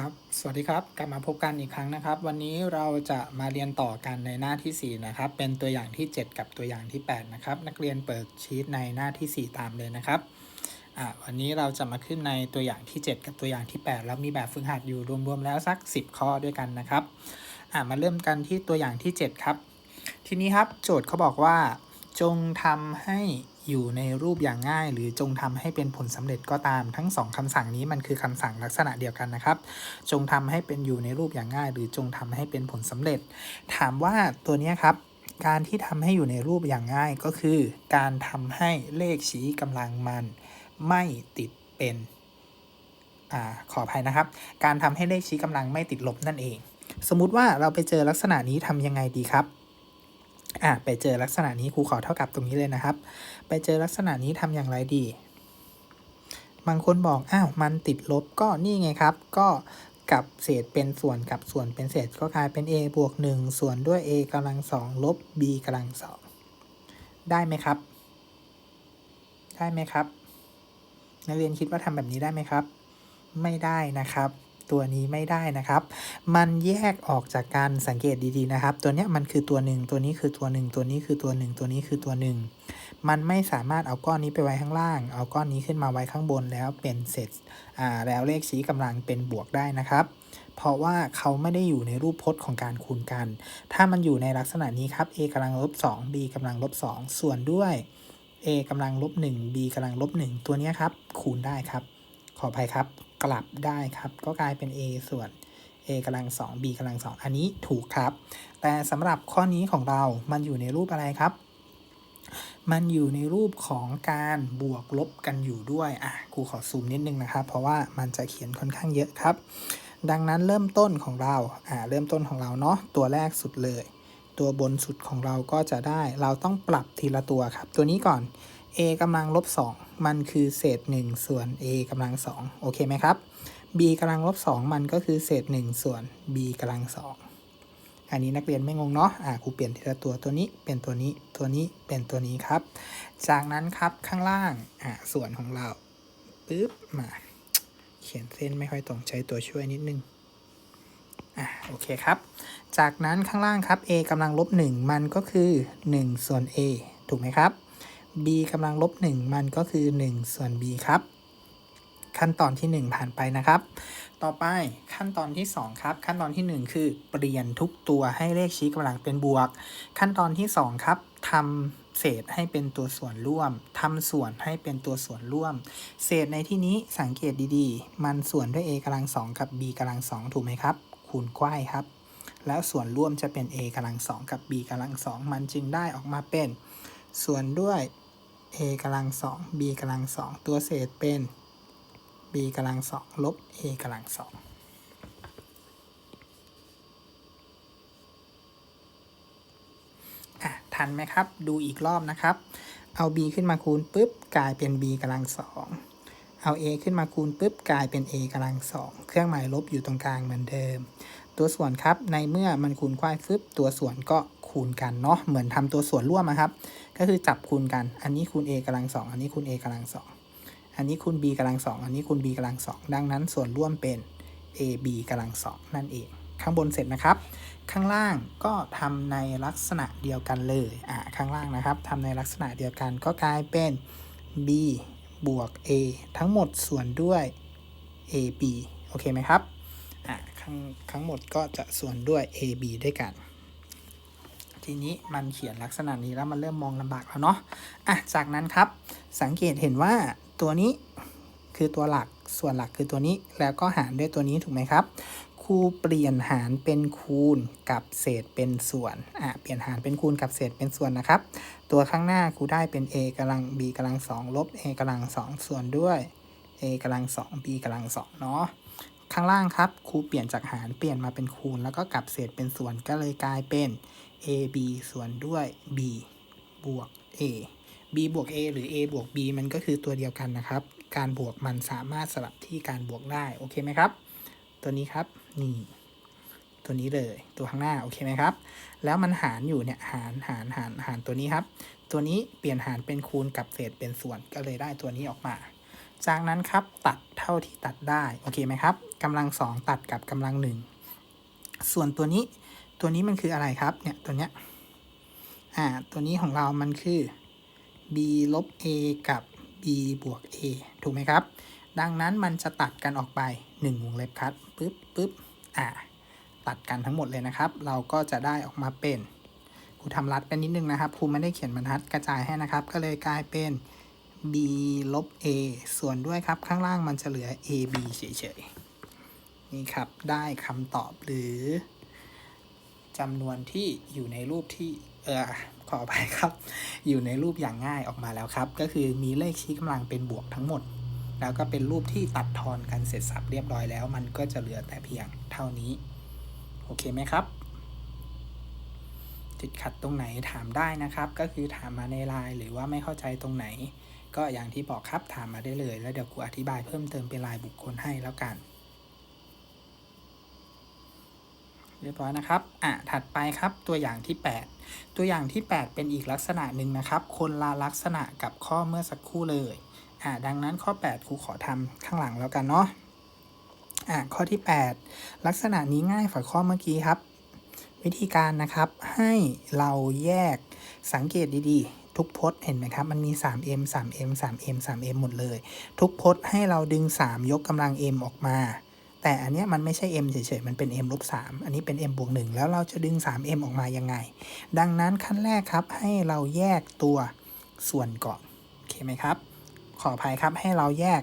ครับ สวัสดีครับ กลับมาพบกันอีกครั้งนะครับ วันนี้เราจะมาเรียนต่อกันในหน้าที่ 4 นะครับ เป็นตัวอย่างที่ 7 กับตัวอย่างที่ 8 นะครับ นักเรียนเปิดชีตในหน้าที่ 4 ตามเลยนะครับ อ่าวันนี้เราจะมาขึ้นในตัวอย่างที่ 7 กับตัวอย่างที่ 8 แล้วมีแบบฝึกหัดอยู่รวมๆแล้วสัก 10 ข้อด้วยกันนะครับ อ่ามาเริ่มกันที่ตัวอย่างที่ 7 ครับ ทีนี้ครับโจทย์เขาบอกว่า จงทำให้ อยู่ในรูปอย่างง่าย หรือจงทำให้เป็นผลสำเร็จก็ตาม ทั้งสองคำสั่งนี้มันคือคำสั่งลักษณะเดียวกันนะครับ จงทำให้เป็นอยู่ในรูปอย่างง่าย หรือจงทำให้เป็นผลสำเร็จ ถามว่าตัวนี้ครับการที่ทำให้อยู่ในรูปอย่างง่ายก็คือ การทำให้เลขชี้กำลังมันไม่ติดเป็นอ่าขออภัยนะครับ การทำให้เลขชี้กำลังไม่ติดลบนั่นเอง สมมุติว่าเราไปเจอลักษณะนี้ทำยังไงดีครับ อะไปเจอลักษณะนี้ครูขอเท่ากับตรงนี้เลยนะครับ ไปเจอลักษณะนี้ทำอย่างไรดี บางคนบอกอ้าวมันติดลบก็นี่ไงครับ ก็กับเศษเป็นส่วนกับส่วนเป็นเศษก็กลายเป็น a บวก1ส่วนด้วย a กำลังสองลบ b กำลังสองได้ไหมครับ ได้ไหมครับ นักเรียนคิดว่าทำแบบนี้ได้ไหมครับ ไม่ได้นะครับ ตัวนี้ไม่ได้นะครับ มันแยกออกจากการสังเกตดีๆนะครับ ตัวเนี้ยมันคือตัวหนึ่งตัวนี้คือตัวหนึ่งตัวนี้คือตัวหนึ่งตัวนี้คือตัวหนึ่งมันไม่สามารถเอาก้อนนี้ไปไว้ข้างล่าง เอาก้อนนี้ขึ้นมาไว้ข้างบนแล้วเป็นเศษอ่าแล้วเลขชี้กำลังเป็นบวกได้นะครับเพราะว่าเขาไม่ได้อยู่ในรูปพจน์ของการคูณกัน ถ้ามันอยู่ในลักษณะนี้ครับ a กำลังลบ2 b กำลังลบ2ส่วนด้วย a กำลังลบ1 b กำลังลบ1ตัวนี้ครับ คูณได้ครับ ออภัยครับ กลับได้ครับ ก็กลายเป็น a ส่วน a กำลัง2 b กำลัง2อันนี้ถูกครับ แต่สำหรับข้อนี้ของเรามันอยู่ในรูปอะไรครับ มันอยู่ในรูปของการบวกลบกันอยู่ด้วยอะครูขอซูมนิดนึงนะครับ เพราะว่ามันจะเขียนค่อนข้างเยอะครับ ดังนั้นเริ่มต้นของเราอ่าเริ่มต้นของเราเนาะตัวแรกสุดเลย ตัวบนสุดของเราก็จะได้ เราต้องปรับทีละตัวครับ ตัวนี้ก่อน a กำลังลบ2มันคือเศษ 1 ส่วน a กำลัง2โอเคไหมครับ b กำลังลบ2มันก็คือเศษ 1 ส่วน b กำลัง2อันนี้นักเรียนไม่งงเนาะอ่าครูเปลี่ยนทีละตัวตัวนี้เป็นตัวนี้ตัวนี้เป็นตัวนี้ครับ จากนั้นครับข้างล่างอ่าส่วนของเราปึ๊บมาเขียนเส้นไม่ค่อยตรงใช้ตัวช่วยนิดนึงอะโอเคครับ จากนั้นข้างล่างครับ a กำลังลบ1มันก็คือ 1 ส่วน a ถูกไหมครับ b กำลังลบ 1 มันก็คือ 1 ส่วน b ครับ ขั้นตอนที่ 1 ผ่านไปนะครับ ต่อไปขั้นตอนที่ 2 ครับ ขั้นตอนที่ 1 คือเปลี่ยนทุกตัวให้เลขชี้กำลังเป็นบวก ขั้นตอนที่ 2 ครับทำเศษให้เป็นตัวส่วนร่วมทำส่วนให้เป็นตัวส่วนร่วม เศษในที่นี้สังเกตดีๆ มันส่วนด้วย a กำลังสองกับ b กำลังสองถูกไหมครับ คูณควายครับ แล้วส่วนร่วมจะเป็น a กำลังสองกับ b กำลังสองมันจึงได้ออกมาเป็น ส่วนด้วย a กำลังสอง b กำลังสอง ตัวเศษเป็น b กำลังสองลบ a กำลังสองอะทันไหมครับ ดูอีกรอบนะครับ เอา b ขึ้นมาคูณปุ๊บ กลายเป็น b กำลังสองเอา a ขึ้นมาคูณปุ๊บ กลายเป็น a กำลังสองเครื่องหมายลบอยู่ตรงกลางเหมือนเดิม ตัวส่วนครับ ในเมื่อมันคูณควายฟึบตัวส่วนก็ คูณกันเนาะเหมือนทำตัวส่วนร่วมนะครับ ก็คือจับคูณกัน อันนี้คูณ a กำลังสองอันนี้คูณ a กำลังสองอันนี้คูณ b กำลังสองอันนี้คูณ b กำลังสองดังนั้นส่วนร่วมเป็น ab กำลังสองนั่นเอง ข้างบนเสร็จนะครับ ข้างล่างก็ทำในลักษณะเดียวกันเลยอ่าข้างล่างนะครับทำในลักษณะเดียวกันก็กลายเป็น b บวก a ทั้งหมดส่วนด้วย ab โอเคไหมครับอ่าข้างทั้งหมดก็จะส่วนด้วย ab ด้วยกัน ทีนี้มันเขียนลักษณะนี้แล้วมันเริ่มมองลำบากแล้วเนาะอะจากนั้นครับ สังเกตเห็นว่าตัวนี้คือตัวหลักส่วนหลักคือตัวนี้แล้วก็หารด้วยตัวนี้ถูกไหมครับครูเปลี่ยนหารเป็นคูณกับเศษเป็นส่วนอะเปลี่ยนหารเป็นคูณกับเศษเป็นส่วนนะครับ ตัวข้างหน้าครูได้เป็น a กำลัง b กำลังสองลบ a กำลังสองส่วนด้วย a กำลังสอง b กำลังสองเนาะข้างล่างครับครูเปลี่ยนจากหารเปลี่ยนมาเป็นคูณแล้วก็กลับเศษเป็นส่วนก็เลยกลายเป็น ab ส่วนด้วย b บวก a b บวก a หรือ a บวก b มันก็คือตัวเดียวกันนะครับ การบวกมันสามารถสลับที่การบวกได้ โอเคไหมครับ ตัวนี้ครับ นี่ ตัวนี้เลย ตัวข้างหน้า โอเคไหมครับ แล้วมันหารอยู่เนี่ย หาร หาร หาร หารตัวนี้ครับ ตัวนี้เปลี่ยนหารเป็นคูณกับเศษเป็นส่วน ก็เลยได้ตัวนี้ออกมา จากนั้นครับตัดเท่าที่ตัดได้ โอเคไหมครับกำลังสองตัดกับกำลังหนึ่ง ส่วนตัวนี้ ตัวนี้มันคืออะไรครับเนี่ยตัวเนี้ยอ่าตัวนี้ของเรามันคือ b ลบ a กับ b บวก a ถูกไหมครับ ดังนั้นมันจะตัดกันออกไป1วงเล็บครับปึ๊บปึ๊บอ่าตัดกันทั้งหมดเลยนะครับ เราก็จะได้ออกมาเป็นครูทำรัดเป็นนิดนึงนะครับครูไม่ได้เขียนบรรทัดกระจายให้นะครับ ก็เลยกลายเป็น b ลบ a ส่วนด้วยครับ ข้างล่างมันจะเหลือ a b เฉยๆ นี่ครับ ได้คำตอบหรือ จำนวนที่อยู่ในรูปที่เออขออภัยครับ อยู่ในรูปอย่างง่ายออกมาแล้วครับ ก็คือมีเลขชี้กำลังเป็นบวกทั้งหมด แล้วก็เป็นรูปที่ตัดทอนกันเสร็จสับเรียบร้อยแล้ว มันก็จะเหลือแต่เพียงเท่านี้ โอเคไหมครับติดขัดตรงไหนถามได้นะครับ ก็คือถามมาในไลน์หรือว่าไม่เข้าใจตรงไหน ก็อย่างที่บอกครับถามมาได้เลย แล้วเดี๋ยวกูอธิบายเพิ่มเติมเป็นรายบุคคลให้แล้วกัน เรียบร้อยนะครับ อะ ถัดไปครับตัวอย่างที่ 8 ตัวอย่างที่ 8 เป็นอีกลักษณะหนึ่งนะครับ คนละลักษณะกับข้อเมื่อสักครู่เลย อะ ดังนั้นข้อ 8 ครูขอทำข้างหลังแล้วกันเนาะ อะ ข้อที่ 8 ลักษณะนี้ง่ายกว่าข้อเมื่อกี้ครับ วิธีการนะครับ ให้เราแยกสังเกตดีๆ ทุกพจน์เห็นไหมครับ มันมี 3m 3m 3m 3m หมดเลย ทุกพจน์ให้เราดึง 3 ยกกำลัง m ออกมา แต่อันนี้มันไม่ใช่ m เฉยๆ มันเป็น m ลบ3อันนี้เป็น m บวก1แล้วเราจะดึง 3m ออกมายังไง ดังนั้นขั้นแรกครับให้เราแยกตัวส่วนก่อน โอเคไหมครับ ขออภัยครับให้เราแยก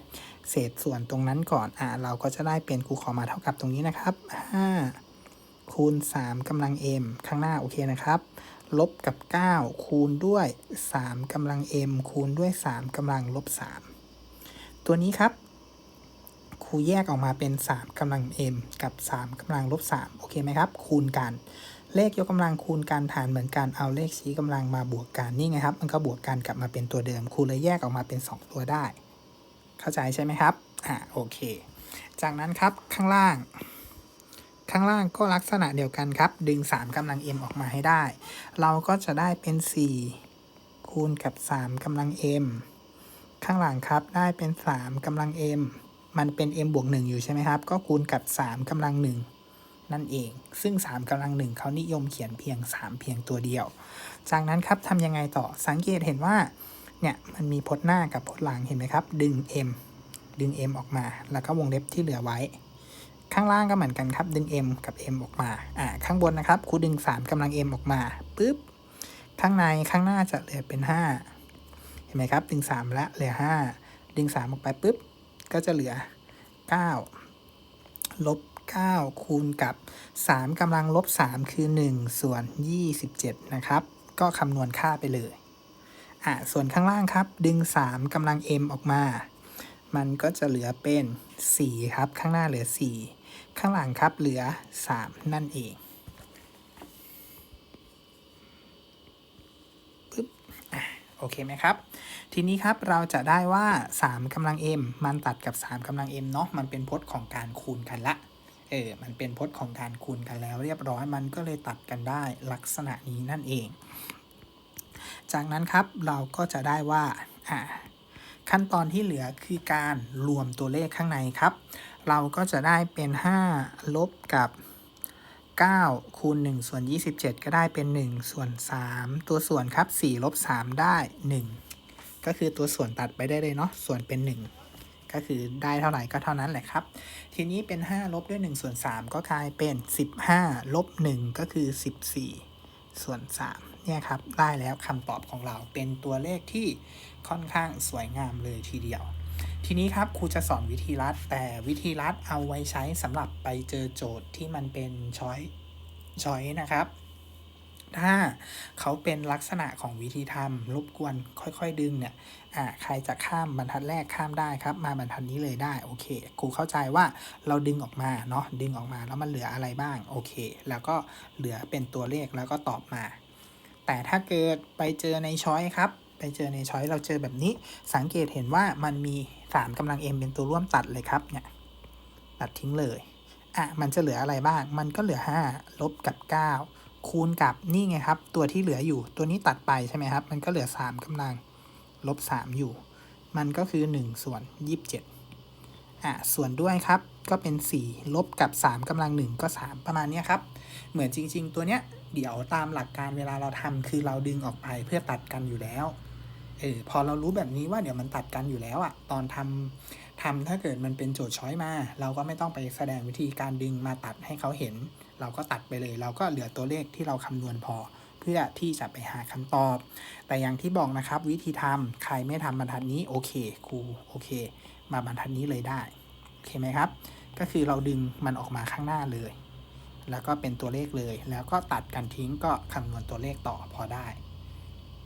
เศษส่วนตรงนั้นก่อน อ่าเราก็จะได้เป็นครูขอมาเท่ากับตรงนี้นะครับ 5 คูณ 3กำลัง m ข้างหน้าโอเคนะครับ ลบกับ 9 คูณด้วย 3กำลัง m คูณด้วย 3กำลังลบ 3 ตัวนี้ครับ รูแยกออกมาเป็น 3กำลัง m กับ 3กำลังลบ3โอเคไหมครับ คูณกัน เลขยกกำลังคูณกันฐานเหมือนกันเอาเลขชี้กำลังมาบวกกันนี่ไงครับ มันก็บวกกันกลับมาเป็นตัวเดิมครูเลยแยกออกมาเป็น 2 ตัวได้ เข้าใจใช่ไหมครับอ่าโอเค จากนั้นครับข้างล่าง ข้างล่างก็ลักษณะเดียวกันครับ ดึง 3กำลัง m ออกมาให้ได้ เราก็จะได้เป็น 4 คูณกับ 3กำลัง m ข้างหลังครับได้เป็น 3กำลัง m มันเป็น m บวก1อยู่ใช่ไหมครับ ก็คูณกับ 3กำลัง 1 นั่นเอง ซึ่ง 3กำลัง 1เขานิยมเขียนเพียง 3 เพียงตัวเดียว จากนั้นครับทำยังไงต่อสังเกตเห็นว่า เนี่ย มันมีพจน์หน้ากับพจน์หลังเห็นไหมครับ ดึง m ดึง m ออกมา แล้วก็วงเล็บที่เหลือไว้ ข้างล่างก็เหมือนกันครับ ดึง m กับ m ออกมา อ่า ข้างบนนะครับคูดึง 3กำลัง m ออกมาปุ๊บ ข้างในข้างหน้าจะเหลือเป็น 5 เห็นไหมครับ ดึง 3 แล้วเหลือ 5 ดึง 3 ออกไปปุ๊บ ก็จะเหลือ 9 ลบ 9 คูณกับ 3กำลังลบ 3 คือ 1 ส่วน 27 นะครับ ก็คำนวณค่าไปเลย อ่าส่วนข้างล่างครับ ดึง 3กำลัง m ออกมา มันก็จะเหลือเป็น 4 ครับ ข้างหน้าเหลือ 4 ข้างหลังครับเหลือ 3 นั่นเองปึ๊บอะ โอเคไหมครับ ทีนี้ครับเราจะได้ว่า 3กำลัง m มันตัดกับ 3กำลัง m เนาะมันเป็นพจน์ของการคูณกันละเออมันเป็นพจน์ของการคูณกันแล้ว เรียบร้อยมันก็เลยตัดกันได้ลักษณะนี้นั่นเอง จากนั้นครับเราก็จะได้ว่าอ่าขั้นตอนที่เหลือคือการรวมตัวเลขข้างในครับ เราก็จะได้เป็น 5 ลบกับ 9 คูณ 1 ส่วน 27 ก็ได้เป็น 1 ส่วน 3 ตัวส่วนครับ 4 ลบ 3 ได้ 1 ก็คือตัวส่วนตัดไปได้เลยเนาะ ส่วนเป็น 1 ก็คือได้เท่าไหร่ก็เท่านั้นแหละครับ ทีนี้เป็น 5 ลบด้วย 1 ส่วน 3 ก็กลายเป็น 15 ลบ 1 ก็คือ 14 ส่วน 3 เนี่ยครับ ได้แล้วคำตอบของเราเป็นตัวเลขที่ค่อนข้างสวยงามเลยทีเดียว ทีนี้ครับครูจะสอนวิธีรัดแต่วิธีรัดเอาไว้ใช้สำหรับไปเจอโจทย์ที่มันเป็นช้อยช้อยนะครับ ถ้าเขาเป็นลักษณะของวิธีทำรบกวนค่อยๆ ดึงเนี่ยอ่าใครจะข้ามบรรทัดแรกข้ามได้ครับ มาบรรทัดนี้เลยได้โอเคครูเข้าใจว่าเราดึงออกมาเนาะดึงออกมาแล้วมันเหลืออะไรบ้างโอเค แล้วก็เหลือเป็นตัวเลขแล้วก็ตอบมา แต่ถ้าเกิดไปเจอในช้อยครับ ไปเจอในช้อยเราเจอแบบนี้ สังเกตเห็นว่ามันมี3กำลัง m เป็นตัวร่วมตัดเลยครับเนี่ยตัดทิ้งเลยอะมันจะเหลืออะไรบ้าง มันก็เหลือ 5 ลบกับ 9 คูณกับนี่ไงครับ ตัวที่เหลืออยู่ตัวนี้ตัดไปใช่ไหมครับ มันก็เหลือ 3กำลังลบ 3 อยู่ มันก็คือ 1 ส่วน 27อะส่วนด้วยครับก็เป็น 4 ลบกับ 3กำลัง 1 ก็ 3 ประมาณนี้ครับ เหมือนจริง ๆ ตัวเนี้ยเดี๋ยวตามหลักการเวลาเราทำคือเราดึงออกไปเพื่อตัดกันอยู่แล้ว เออพอเรารู้แบบนี้ว่าเดี๋ยวมันตัดกันอยู่แล้วอะตอนทำทำถ้าเกิดมันเป็นโจทย์ช้อยมา เราก็ไม่ต้องไปแสดงวิธีการดึงมาตัดให้เขาเห็น เราก็ตัดไปเลย เราก็เหลือตัวเลขที่เราคำนวณพอ เพื่อที่จะไปหาคำตอบ แต่อย่างที่บอกนะครับ วิธีทำใครไม่ทำบรรทัดนี้โอเคครูโอเค มาบรรทัดนี้เลยได้โอเคไหมครับ ก็คือเราดึงมันออกมาข้างหน้าเลย แล้วก็เป็นตัวเลขเลย แล้วก็ตัดกันทิ้งก็คำนวณตัวเลขต่อพอได้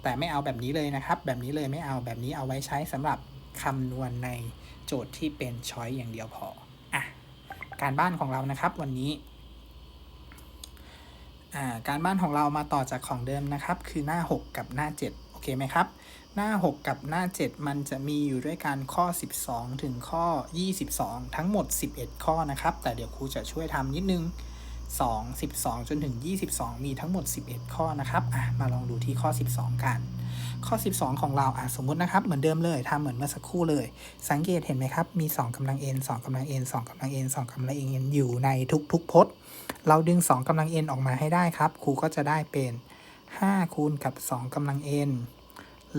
แต่ไม่เอาแบบนี้เลยนะครับ แบบนี้เลยไม่เอาแบบนี้เอาไว้ใช้สำหรับคำนวณในโจทย์ที่เป็นช้อยอย่างเดียวพออะการบ้านของเรานะครับวันนี้อ่าการบ้านของเรามาต่อจากของเดิมนะครับ คือหน้า 6 กับหน้า 7 โอเคไหมครับ หน้า 6 กับหน้า 7 มันจะมีอยู่ด้วยกันข้อ 12 ถึงข้อ 22 ทั้งหมด 11 ข้อนะครับ แต่เดี๋ยวครูจะช่วยทำนิดนึง 2 12 จนถึง 22 มีทั้งหมด 11 ข้อนะครับอะมาลองดูที่ข้อ 12 กัน ข้อ 12 ของเราอะสมมุตินะครับ เหมือนเดิมเลยทำเหมือนเมื่อสักครู่เลย สังเกตเห็นไหมครับ มี 2กำลัง n 2กำลัง n 2กำลัง n 2กำลัง n อยู่ในทุกๆพจน์ เราดึง 2กำลัง n ออกมาให้ได้ครับ ครูก็จะได้เป็น 5 คูณกับ 2กำลัง n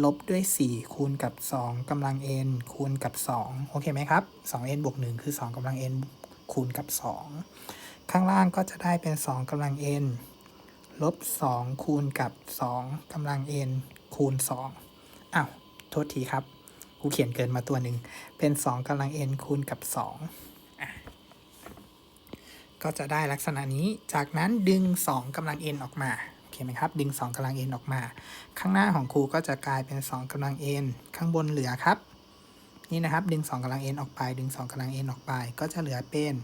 ลบด้วย 4 คูณกับ 2กำลัง n คูณกับ 2 โอเคไหมครับ 2n บวก 1 คือ 2กำลัง n คูณกับ 2 ข้างล่างก็จะได้เป็น 2กำลัง n ลบ 2 คูณกับ 2กำลัง n คูณ 2อ้าวโทษทีครับกูเขียนเกินมาตัวหนึ่งเป็น 2กำลัง n คูณกับ2อะก็จะได้ลักษณะนี้จากนั้นดึง 2กำลัง n ออกมาโอเคไหมครับ ดึง 2กำลัง n ออกมา ข้างหน้าของครูก็จะกลายเป็น 2กำลัง n ข้างบนเหลือครับ นี่นะครับ ดึง 2กำลัง n ออกไป ดึง 2กำลัง n ออกไป ก็จะเหลือเป็น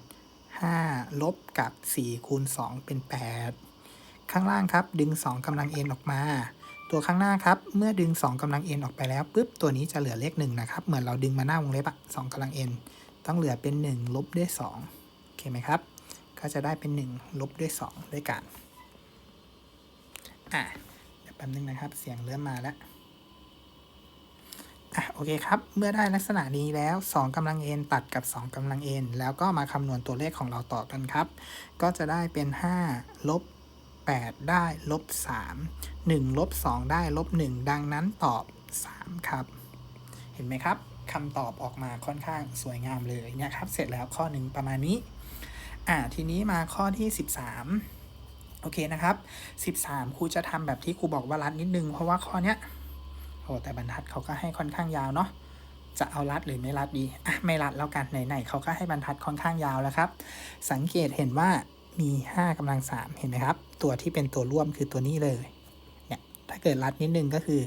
5 ลบกับ4คูณ2เป็น 8 ข้างล่างครับ ดึง 2กำลัง n ออกมา ตัวข้างหน้าครับ เมื่อดึง 2กำลัง n ออกไปแล้วปุ๊บตัวนี้จะเหลือเลข1นะครับ เหมือนเราดึงมาหน้าวงเล็บอะ2กำลัง n ต้องเหลือเป็น 1 ลบด้วย2โอเคไหมครับ ก็จะได้เป็น 1 ลบด้วย 2 ด้วยกันอะเดี๋ยวแป๊บนึงนะครับ เสียงเริ่มมาแล้ว อะโอเคครับ เมื่อได้ลักษณะนี้แล้ว 2กำลัง n ตัดกับ 2กำลัง n แล้วก็มาคำนวณตัวเลขของเราต่อกันครับ ก็จะได้เป็น 5 ลบ 8 ได้ลบ 3 1 ลบ 2 ได้ลบ 1 ดังนั้นตอบ 3 ครับ เห็นไหมครับคำตอบออกมาค่อนข้างสวยงามเลยเนี่ยครับ เสร็จแล้วข้อหนึ่งประมาณนี้ อ่าทีนี้มาข้อที่ 13 โอเคนะครับ 13 ครูจะทำแบบที่ครูบอกว่ารัดนิดนึง เพราะว่าข้อเนี้ย โอ้แต่บรรทัดเขาก็ให้ค่อนข้างยาวเนาะจะเอารัดหรือไม่รัดดีอะไม่รัดแล้วกันไหนๆเขาก็ให้บรรทัดค่อนข้างยาวแล้วครับ สังเกตเห็นว่ามี 5กำลัง 3 เห็นไหมครับ ตัวที่เป็นตัวร่วมคือตัวนี้เลย เนี่ย ถ้าเกิดรัดนิดนึงก็คือ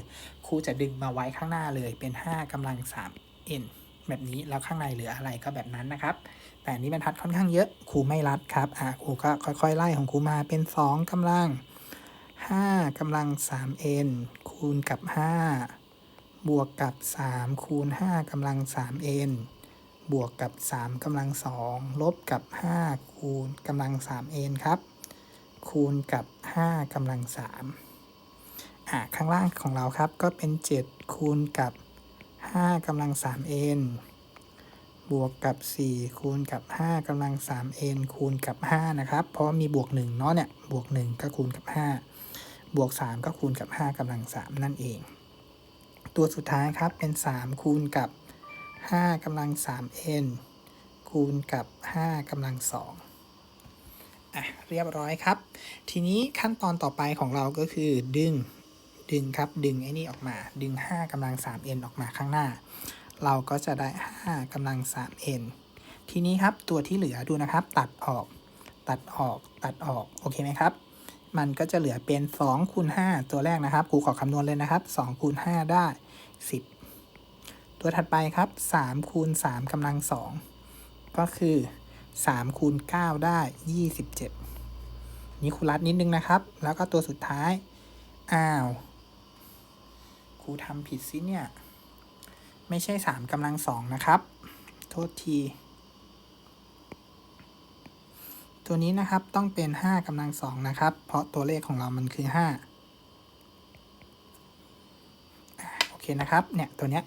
ครูจะดึงมาไว้ข้างหน้าเลย เป็น 5กำลัง3 n แบบนี้ แล้วข้างในเหลืออะไรก็แบบนั้นนะครับ แต่อันนี้บรรทัดค่อนข้างเยอะ ครูไม่รัดครับ อะ ครูก็ค่อยๆไล่ของครูมาเป็น 2กำลัง 5กำลัง 3n คูณกับ 5 บวกกับ 3 คูณ 5กำลัง 3n บวกกับ 3กำลัง 2 ลบกับ 5 คูณกำลัง 3n ครับ คูณกับ 5กำลัง 3 อะข้างล่างของเราครับก็เป็น 7 คูณกับ 5กำลัง 3n บวกกับ 4 คูณกับ 5กำลัง 3n คูณกับ 5 นะครับ เพราะมีบวก 1 เนาะเนี่ย บวก 1 ก็คูณกับ 5 บวก 3 ก็คูณกับ 5กำลัง 3 นั่นเอง ตัวสุดท้ายครับเป็น 3 คูณกับ 5กำลัง 3n คูณกับ 5กำลัง 2อะเรียบร้อยครับ ทีนี้ขั้นตอนต่อไปของเราก็คือดึงดึงครับดึงไอ้นี่ออกมา ดึง 5กำลัง 3n ออกมาข้างหน้า เราก็จะได้ 5กำลัง 3n ทีนี้ครับตัวที่เหลือดูนะครับ ตัดออก ตัดออกตัดออก โอเคไหมครับ มันก็จะเหลือเป็น2คูณ5ตัวแรกนะครับครูขอคำนวณเลยนะครับ2คูณ5ได้ 10 ตัวถัดไปครับ3คูณ3กำลัง 2 ก็คือ3คูณ9ได้ 27 นี่ครูรัดนิดนึงนะครับ แล้วก็ตัวสุดท้าย อ้าวครูทำผิดสิเนี่ย ไม่ใช่3กำลัง2นะครับ โทษที ตัวนี้นะครับต้องเป็น 5กำลัง2นะครับ เพราะตัวเลขของเรามันคือ 5 โอเคนะครับ เนี่ยตัวเนี้ย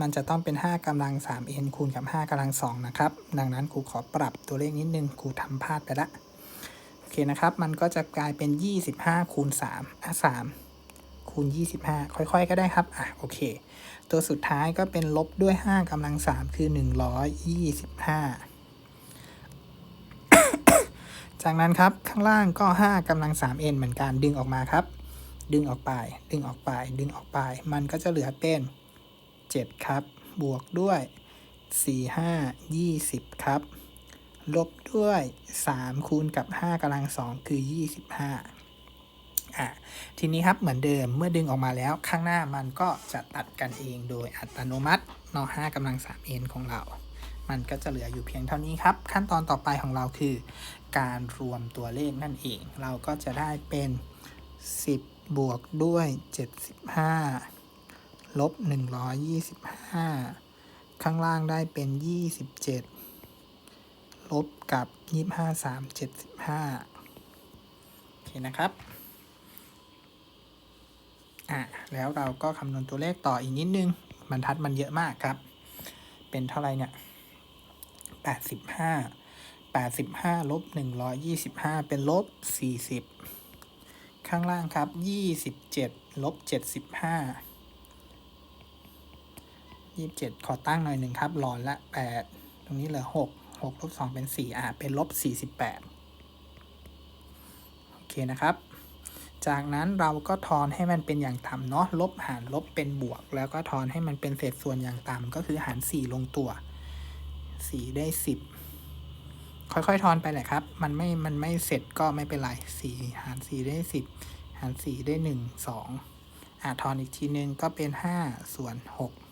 มันจะต้องเป็น 5กำลัง 3n คูณกับ 5กำลัง2นะครับ ดังนั้นครูขอปรับตัวเลขนิดนึงครูทำพลาดไปละ โอเคนะครับ มันก็จะกลายเป็น 25 คูณ3อะ3คูณ 25 ค่อยๆ ก็ได้ครับ อะ โอเค ตัวสุดท้ายก็เป็นลบด้วย 5กำลัง3คือ 125 จากนั้นครับข้างล่างก็5กำลัง 3n เหมือนกันดึงออกมาครับ ดึงออกไป ดึงออกไป ดึงออกไป มันก็จะเหลือเป็น 7 ครับ บวกด้วย 4 5 20 ครับ ลบด้วย 3 คูณกับ 5กำลัง 2 คือ 25อะทีนี้ครับเหมือนเดิมเมื่อดึงออกมาแล้วข้างหน้ามันก็จะตัดกันเองโดยอัตโนมัติเนาะ5กำลัง 3n ของเรามันก็จะเหลืออยู่เพียงเท่านี้ครับ ขั้นตอนต่อไปของเราคือ การรวมตัวเลขนั่นเอง เราก็จะได้เป็น 10 บวกด้วย 75 ลบ 125 ข้างล่างได้เป็น 27 ลบกับ 25 3 75 โอเคนะครับอะแล้วเราก็คำนวณตัวเลขต่ออีกนิดนึงบรรทัดมันเยอะมากครับ เป็นเท่าไรเนี่ย 85 85ลบ125 เป็นลบ 40 ข้างล่างครับ 27ลบ75 27 ขอตั้งหน่อยหนึ่งครับ หลอนละ 8 ตรงนี้เหลือ 6 6ลบ2เป็น 4 อะ เป็นลบ 48 โอเคนะครับ จากนั้นเราก็ทอนให้มันเป็นอย่างต่ำเนาะ ลบหารลบเป็นบวก แล้วก็ทอนให้มันเป็นเศษส่วนอย่างต่ำก็คือหาร 4 ลงตัว 4 ได้ 10 ค่อยๆ ทอนไปแหละครับ มันไม่ มันไม่เสร็จก็ไม่เป็นไร4หาร4ได้10หาร4ได้1 2อะทอนอีกทีนึงก็เป็น5ส่วน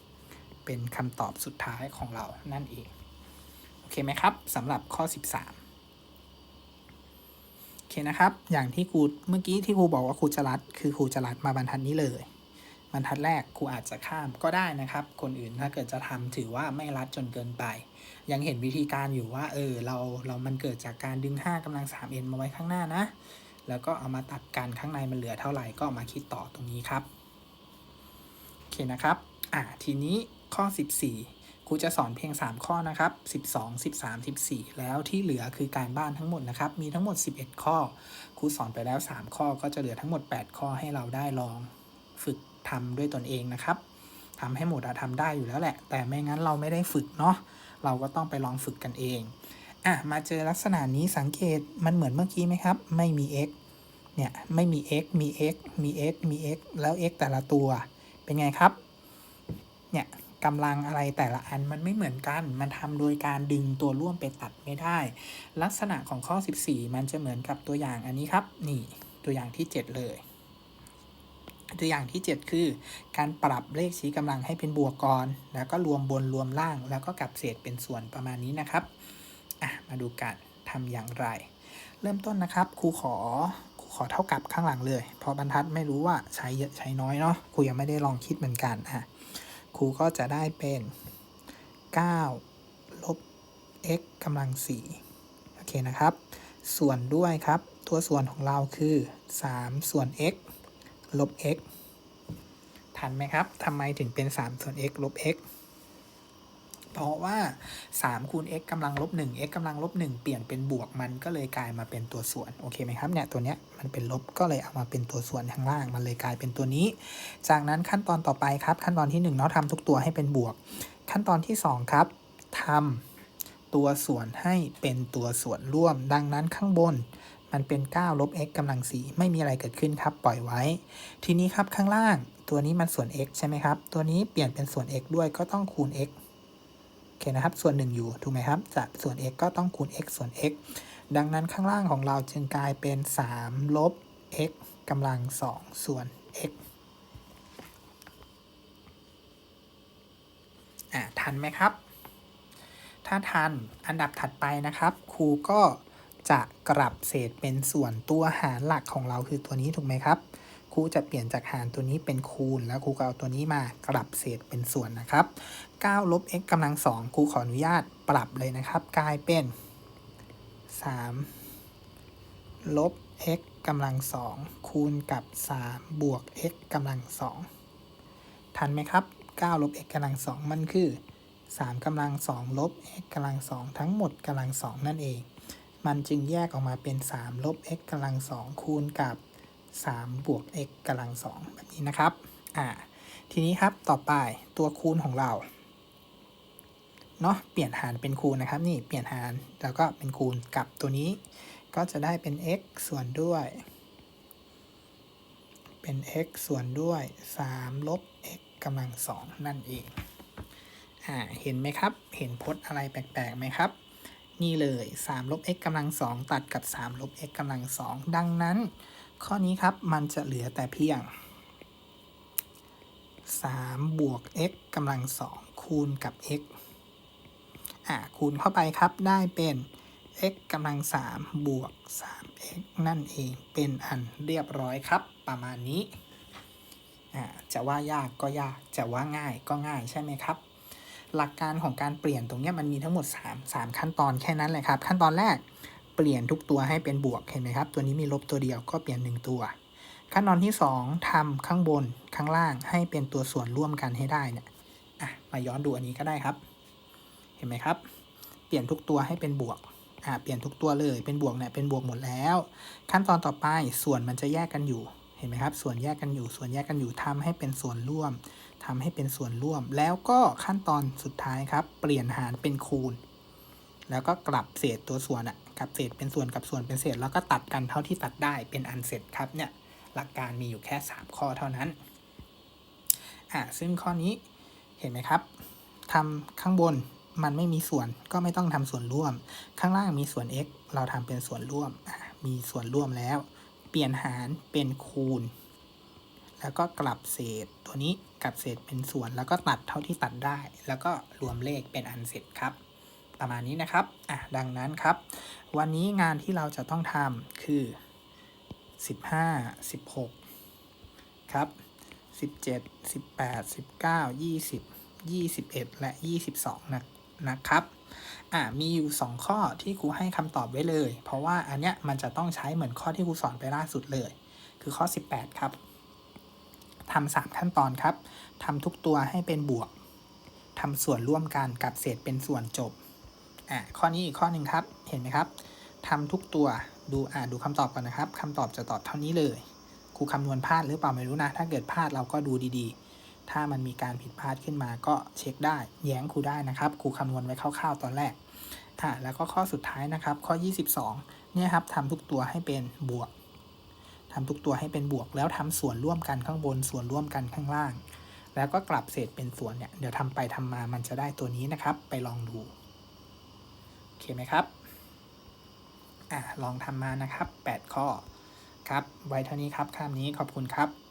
6เป็นคำตอบสุดท้ายของเรานั่นเอง โอเคไหมครับสำหรับข้อ13โอเคนะครับ อย่างที่ครูเมื่อกี้ที่ครูบอกว่าครูจะรัด คือครูจะรัดมาบรรทัดนี้เลย บรรทัดแรกครูอาจจะข้ามก็ได้นะครับ คนอื่นถ้าเกิดจะทำถือว่าไม่รัดจนเกินไป ยังเห็นวิธีการอยู่ว่า เออ เราเรามันเกิดจากการดึง 5กำลัง 3n มาไว้ข้างหน้านะ แล้วก็เอามาตัดกันข้างในมันเหลือเท่าไหร่ก็มาคิดต่อตรงนี้ครับ โอเคนะครับ อ่าทีนี้ข้อ 14ครูจะสอนเพียง 3 ข้อนะครับ 12 13 14 แล้วที่เหลือคือการบ้านทั้งหมดนะครับ มีทั้งหมด 11 ข้อครูสอนไปแล้ว 3 ข้อก็จะเหลือทั้งหมด 8 ข้อให้เราได้ลองฝึกทำด้วยตนเองนะครับทำให้หมดอะทำได้อยู่แล้วแหละ แต่ไม่งั้นเราไม่ได้ฝึกเนาะ เราก็ต้องไปลองฝึกกันเอง อะ มาเจอลักษณะนี้สังเกตมันเหมือนเมื่อกี้ไหมครับ ไม่มี x เนี่ย ไม่มี x มี x มี x มี x แล้ว x แต่ละตัว เป็นไงครับ เนี่ยกำลังอะไรแต่ละอันมันไม่เหมือนกัน มันทำโดยการดึงตัวร่วมไปตัดไม่ได้ ลักษณะของข้อ 14 มันจะเหมือนกับตัวอย่างอันนี้ครับ นี่ตัวอย่างที่ 7 เลย ตัวอย่างที่ 7 คือ การปรับเลขชี้กำลังให้เป็นบวกก่อน แล้วก็รวมบนรวมล่าง แล้วก็กลับเศษเป็นส่วนประมาณนี้นะครับอะมาดูกันทำอย่างไร เริ่มต้นนะครับครูขอครูขอเท่ากับข้างหลังเลย เพราะบรรทัดไม่รู้ว่าใช้เยอะใช้น้อยเนาะครูยังไม่ได้ลองคิดเหมือนกันอะครูก็จะได้เป็น 9 ลบ x กำลัง4โอเคนะครับ ส่วนด้วยครับ ตัวส่วนของเราคือ 3 ส่วน x ลบ x ทันไหมครับทำไมถึงเป็น 3 ส่วน x ลบ x เพราะว่า 3 คูณ x กำลังลบ1 x กำลังลบ1เปลี่ยนเป็นบวกมันก็เลยกลายมาเป็นตัวส่วน โอเคไหมครับเนี่ยตัวเนี้ยมันเป็นลบก็เลยเอามาเป็นตัวส่วนข้างล่าง มันเลยกลายเป็นตัวนี้ จากนั้นขั้นตอนต่อไปครับ ขั้นตอนที่1เนาะทำทุกตัวให้เป็นบวก ขั้นตอนที่ 2 ครับทำตัวส่วนให้เป็นตัวส่วนร่วม ดังนั้นข้างบน มันเป็น 9 ลบ x กำลัง 4 ไม่มีอะไรเกิดขึ้นครับ ปล่อยไว้ ทีนี้ครับข้างล่างตัวนี้มันส่วน x ใช่ไหมครับ ตัวนี้เปลี่ยนเป็นส่วน x ด้วยก็ต้องคูณ x โอเคนะครับ ส่วน 1 อยู่ ถูกไหมครับ จากส่วน x ก็ต้องคูณ x ส่วน x ดังนั้นข้างล่างของเราจึงกลายเป็น 3 ลบ x กำลัง 2 ส่วน x อะทันไหมครับ ถ้าทันอันดับถัดไปนะครับ ครูก็ จะกลับเศษเป็นส่วนตัวหารหลักของเราคือตัวนี้ถูกไหมครับครูจะเปลี่ยนจากหารตัวนี้เป็นคูณ แล้วครูก็เอาตัวนี้มากลับเศษเป็นส่วนนะครับ9ลบ x กำลัง2ครูขออนุญาตปรับเลยนะครับ กลายเป็น 3 ลบ x กำลัง2คูณกับ 3 บวก x กำลัง2ทันไหมครับ9ลบ x กำลัง2มันคือ3กำลัง2ลบ x กำลัง2ทั้งหมดกำลัง2นั่นเอง มันจึงแยกออกมาเป็น 3 ลบ x กำลัง2คูณกับ 3 บวก x กำลัง2แบบนี้นะครับ อ่า ทีนี้ครับต่อไปตัวคูณของเรา เนาะเปลี่ยนหารเป็นคูณนะครับ นี่เปลี่ยนหารแล้วก็เป็นคูณกับตัวนี้ ก็จะได้เป็น x ส่วนด้วย เป็น x ส่วนด้วย 3 ลบ x กำลัง2นั่นเอง อ่า เห็นไหมครับ เห็นพจน์อะไรแปลกๆไหมครับ นี่เลย3ลบ x กำลัง2ตัดกับ3ลบ x กำลัง2ดังนั้น ข้อนี้ครับมันจะเหลือแต่เพียง3บวก x กำลัง2คูณกับ x อ่าคูณเข้าไปครับได้เป็น x กำลัง3บวก 3x นั่นเองเป็นอันเรียบร้อยครับ ประมาณนี้ อ่าจะว่ายากก็ยาก จะว่าง่ายก็ง่ายใช่ไหมครับ หลักการของการเปลี่ยนตรงนี้มันมีทั้งหมด 3 3 ขั้นตอนแค่นั้นเลยครับ ขั้นตอนแรกเปลี่ยนทุกตัวให้เป็นบวกเห็นไหมครับ ตัวนี้มีลบตัวเดียวก็เปลี่ยน 1 ตัว ขั้นตอนที่ 2ทำข้างบนข้างล่างให้เป็นตัวส่วนร่วมกันให้ได้เนี่ยอะมาย้อนดูอันนี้ก็ได้ครับ เห็นไหมครับ เปลี่ยนทุกตัวให้เป็นบวกอ่าเปลี่ยนทุกตัวเลยเป็นบวกเนี่ยเป็นบวกหมดแล้ว ขั้นตอนต่อไปส่วนมันจะแยกกันอยู่เห็นไหมครับ ส่วนแยกกันอยู่ส่วนแยกกันอยู่ทำให้เป็นส่วนร่วม ทำให้เป็นส่วนร่วม แล้วก็ขั้นตอนสุดท้ายครับ เปลี่ยนหารเป็นคูณ แล้วก็กลับเศษตัวส่วนอะกลับเศษเป็นส่วนกับส่วนเป็นเศษ แล้วก็ตัดกันเท่าที่ตัดได้เป็นอันเสร็จครับเนี่ยหลักการมีอยู่แค่ 3 ข้อเท่านั้นอ่าซึ่งข้อนี้เห็นไหมครับทำข้างบนมันไม่มีส่วนก็ไม่ต้องทำส่วนร่วม ข้างล่างมีส่วน x เราทำเป็นส่วนร่วม มีส่วนร่วมแล้ว เปลี่ยนหารเป็นคูณ แล้วก็กลับเศษตัวนี้ กับเศษเป็นส่วน แล้วก็ตัดเท่าที่ตัดได้ แล้วก็รวมเลขเป็นอันเสร็จครับ ประมาณนี้นะครับอะดังนั้นครับ วันนี้งานที่เราจะต้องทำคือ 15 16 ครับ 17 18 19 20 21 และ 22 นะนะครับอ่ามีอยู่ 2 ข้อที่ครูให้คำตอบไว้เลย เพราะว่าอันเนี้ยมันจะต้องใช้เหมือนข้อที่ครูสอนไปล่าสุดเลย คือข้อ 18 ครับ ทำสามขั้นตอนครับทำทุกตัวให้เป็นบวกทำส่วนร่วมกันกับเศษเป็นส่วนจบอ่าข้อนี้อีกข้อหนึ่งครับ เห็นไหมครับทำทุกตัวดูอ่าดูคำตอบก่อนนะครับคำตอบจะตอบเท่านี้เลยครูคำนวณพลาดหรือเปล่าไม่รู้นะ ถ้าเกิดพลาดเราก็ดูดีๆ ถ้ามันมีการผิดพลาดขึ้นมาก็เช็คได้ แย้งครูได้นะครับ ครูคำนวณไว้คร่าวๆตอนแรกอ่าแล้วก็ข้อสุดท้ายนะครับ ข้อ 22 เนี่ยครับทำทุกตัวให้เป็นบวก ทำทุกตัวให้เป็นบวก แล้วทำส่วนร่วมกันข้างบน ส่วนร่วมกันข้างล่าง แล้วก็กลับเศษเป็นส่วนเนี่ย เดี๋ยวทำไปทำมามันจะได้ตัวนี้นะครับ ไปลองดูโอเคไหมครับอะลองทำมานะครับ 8 ข้อครับ ไว้เท่านี้ครับคำนี้ขอบคุณครับ